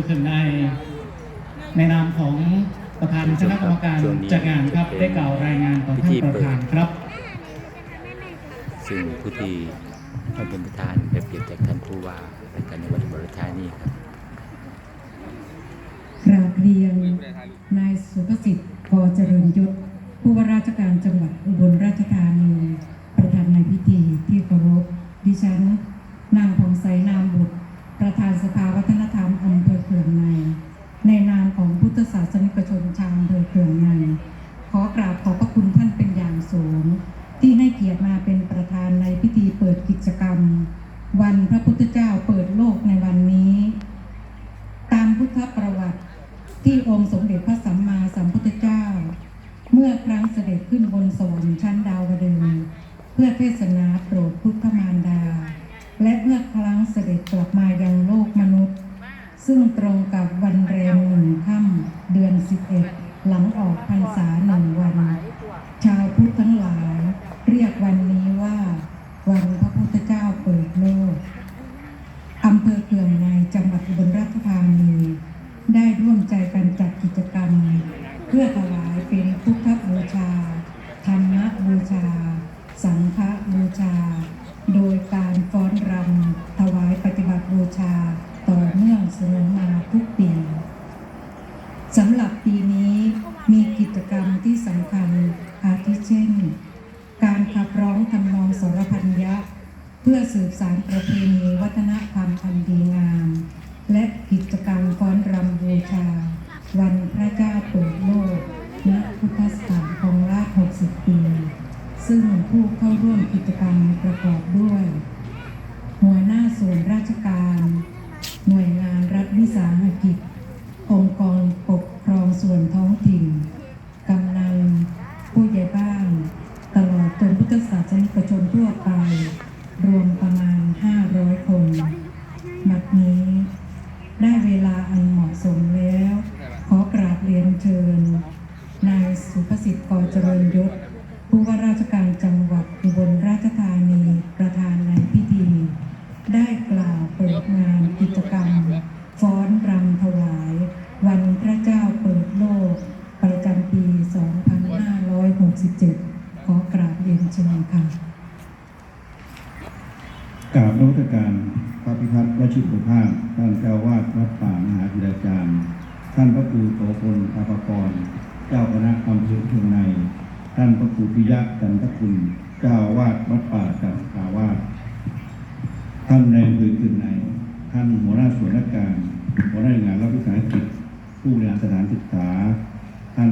ภอขึ้นในในนามของประธานคณะกรรมการจัดงานครับได้กล่าวรายงานต่อท่านประธานครับ ซึ่งผู้ที่มาเป็นประธานได้เปรียบจากท่านผู้ว่าราชการจังหวัดอุบลราชธานีครับกราบเรียนนายสุภสิทธิ์พอเจริญยศผู้ว่าราชการจังหวัดอุบลราชธานีประธานในพิธีที่เคารพดิฉัน นางพงไสนามบุตร ประธานสภาวัฒนธรรมอำเภอเขื่ องใน ในนามของพุทธศาสนิกชนชาวอำเภอเกืองใน ขอกราบขอบพระคุณท่านเป็นอย่างสูง ที่ให้เกียรติมาเป็นประธานในพิธีเปิดกิจกรรม วันพระพุทธเจ้าเปิดโลกในวันนี้ ตามพุทธประวัติที่องค์สมเด็จพระสัมมาสัมพุทธเจ้า เมื่อครั้งเสด็จขึ้นบนสวรรค์ชั้นดาวดึงส์เพื่อเทศนาโปรดพุทธมารดา และเมื่อครั้งเสด็จกลับมายังโลกมนุษย์ ซึ่งตรงกับวันแรมหนึ่งค่ำเดือนสิบเอ็ดหลัง ออกพรรษาหนึ่งวัน ชาวพุทธทั้งหลาย เรียกวันนี้ว่า วันพระพุทธเจ้าเปิดโลกอำเภอเขื่องในจังหวัดอุบลราชธานีได้ร่วมใจกันจัดกิจกรรม เพื่อถวายเป็นพุทธบูชา ธรรมบูชา สังฆบูชา โดยการฟ้อนรำถวายปฏิบัติบูชาต่อเนื่องเสมอมาทุกปี สำหรับปีนี้มีกิจกรรม ที่สำคัญอาทิเช่น การขับร้องทำนองสรพันยะ เพื่อสืบสานประเพณีวัฒนธรรมอันดีงาม และกิจกรรมฟ้อนรำบูชา วันพระเจ้าเปิดโลกณพุทธสถานของราช60 ปี ซึ่งผู้เข้าร่วมกิจกรรมประกอบด้วย หัวหน้าส่วนราชการ หน่วยงานรัฐวิสาหกิจ องค์กรปกครองส่วนท้องถิ่น กำนัน ผู้ใหญ่บ้าน ตลอดจน พุทธศาชนทั่วไป รวมประมาณ 500 คนบัดนี้ ได้เวลาอันเหมาะสมแล้ว ขอกราบเรียนเชิญ นายสุภสิทธิ์กอเจริญยศ ผู้ว่าราชการจังหวัดอุบลราชธานีประธานในพิธี ได้กล่าวเปิดงานกิจกรรม ฟ้อนรำถวาย วันพระเจ้าเปิดโลก ประจำปี 2567 เชิญค่ะกราบนวัตการพระพิพัฒน์วชิรุภาพ ท่านเจ้าวาดวัดป่ามหาวิทยาจารย์ ท่านพระครูโสพลอาภกร เจ้าคณะอำเภอเชียงใน ท่านพระครูปิยะจันทคุณ เจ้าวาดวัดป่าจันทาวาสท่านในอำเภอเชียงในท่านหัวหน้าส่วนราชการหัวหน้างานรัฐวิสาหกิจผู้บริหารสถานศึกษา ท่าน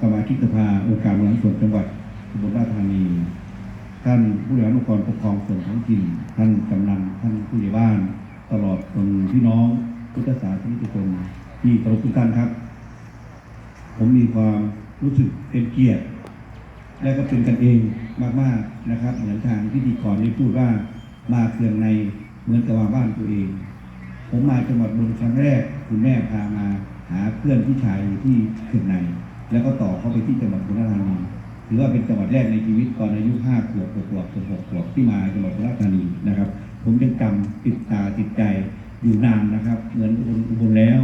สมาชิกสภาองค์การบริหารส่วนจังหวัด อุบลราชธานีท่านผู้บริหารองค์กรปกครองส่วนท้องถิ่นท่านกำนันท่านผู้ใหญ่บ้าน ตลอดจนพี่น้องพุทธศาสนิกชนที่เคารพทุกท่านครับ ผมมีความรู้สึกเป็นเกียรติ และก็เป็นกันเองมากๆนะครับ เหมือนทางพิธีกรนี่พูดว่ามาเคืองในเหมือนกับมาบ้านตัวเอง ผมมาจังหวัดบุรีครั้งแรกคุณแม่พามาหาเพื่อนพี่ชายที่เขื่อนใน แล้วก็ต่อเข้าไปที่จังหวัดบุรีรัมย์ ถือว่าเป็นจังหวัดแรกในชีวิตตอนอายุห้าขวบหกขวบถึงหกขวบที่มาจังหวัดบุรีรัมย์นะครับ ผมยังจำติดตาติดใจอยู่นานนะครับ เหมือนอุบลอุบลแล้ว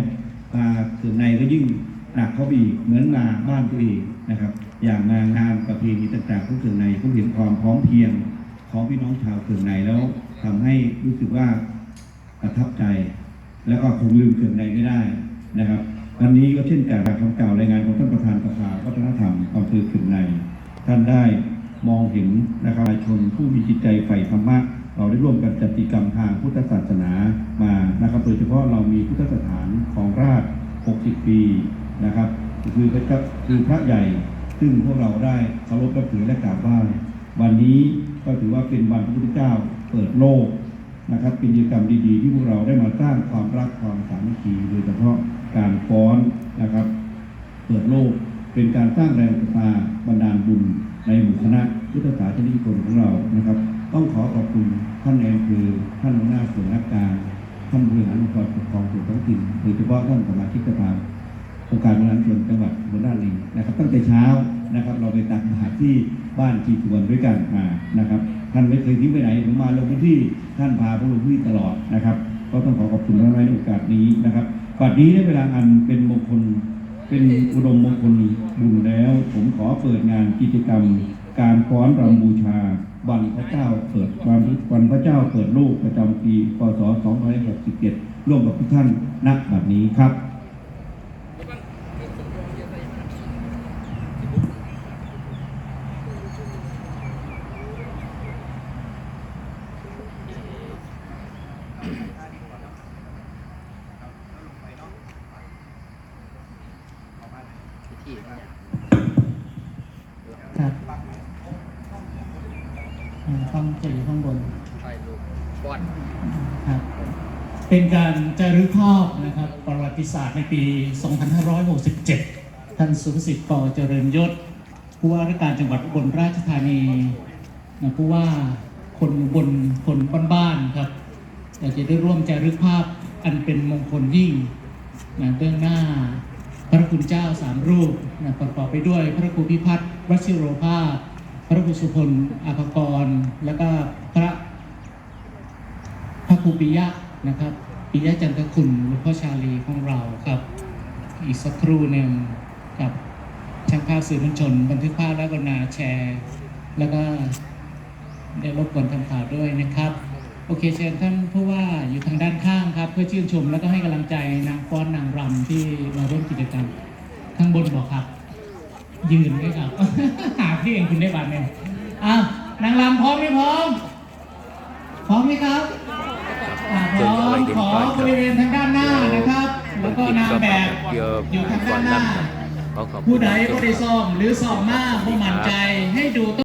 มาเขื่อนในก็ยิ่งหนักเขาอีกเหมือนมาบ้านตัวเองนะครับ อย่างงานงานประเพณีต่างๆของเขื่อนในผมเห็นความพร้อมเพรียงของพี่น้องชาวเขื่อนในแล้วทำให้รู้สึกว่าประทับใจ แล้วก็คงลืมเกินใดไม่ได้นะครับวันนี้ก็เช่นกันกับคำกล่าวรายงานของท่านประธานสภาวัฒนธรรมอำเภอขึ้นใน ท่านได้มองเห็นนะครับประชาชนผู้มีจิตใจใฝ่ธรรมะ เราได้ร่วมกันจัดกิจกรรมทางพุทธศาสนามานะครับ โดยเฉพาะเรามีพุทธสถานของราช 60 ปีนะครับ คือพระคือพระใหญ่ ซึ่งพวกเราได้เคารพนับถือและกราบไหว้วันนี้ก็ถือว่าเป็นวันพระพุทธเจ้าเปิดโลกนะครับเป็นกิจกรรมดีๆ ที่พวกเราได้มาสร้างความรักความสามัคคีโดยเฉพาะการฟ้อนนะครับ เปิดโลก เป็นการสร้างแรงศรัทธาบันดาลบุญในหมู่คณะพุทธศาสนิกชนของเรานะครับ ต้องขอขอบคุณท่านนายอำเภอท่านหัวหน้าส่วนราชการท่านบริหารองค์กรปกครองส่วนท้องถิ่นโดยเฉพาะท่านสมาชิกสภาองค์การบริหารส่วนจังหวัดอุบลราชธานีนะครับ ตั้งแต่เช้านะครับ เราไปตักบาตรที่บ้านจีสวนด้วยกันมานะครับ ท่านไม่เคยทิ้งไปไหนผมมาลงพื้นที่ท่านพาผมลงพื้นที่ตลอดนะครับ ก็ต้องขอขอบคุณท่านในโอกาสนี้นะครับบัดนี้ได้เวลาอันเป็นมงคล เป็นอุดมมงคลบุญแล้ว ผมขอเปิดงานกิจกรรม การฟ้อนรำบูชาวันพระเจ้าเปิดวันวันพระเจ้าเปิดโลกประจำปีพศ2567ร่วมกับทุกท่านนักแบบนี้ครับ อ่าต้องจะอยู่ข้างบนครับเป็นการจารึกภาพนะครับ ประวัติศาสตร์ในปี 2567 ท่านสุภสิทธิ์ปอเจริญยศ ผู้ว่าราชการจังหวัดอุบลราชธานีนะผู้ว่าคนอุบลคนบ้านๆครับอยากจะได้ร่วมจารึกภาพอันเป็นมงคลยิ่งนะเบื้องหน้าพระคุณเจ้าสามรูปนะประกอบไปด้วยพระครูพิพัฒน์วชิโรภาส พระครูสุพลอาภกร แล้วก็พระพระครูปิยะนะครับปิยะจันทคุณหลวงพ่อชาลีของเราครับ อีกสักครู่หนึ่งกับช่างภาพสื่อมวลชน บันทึกภาพและกรุณาแชร์ แล้วก็ได้รบกวนทำข่าวด้วยนะครับ โอเคเชิญท่านผู้ว่าอยู่ทางด้านข้างครับ เพื่อชื่นชมแล้วก็ให้กำลังใจนางฟ้อนนางรำที่มาร่วมกิจกรรมข้างบนบอกครับ ยืนด้วยครับหาพี่เองคุณได้บาทเนี่ยอ้าวนางรำพร้อมไหมพร้อม พร้อมไหมครับอ่าพร้อมขอบริเวณทางด้านหน้านะครับ แล้วก็นางแบบอยู่ทางด้านหน้า ผู้ใดบ่ได้ซ่อมหรือซ่อมมาบ่มั่นใจให้ดู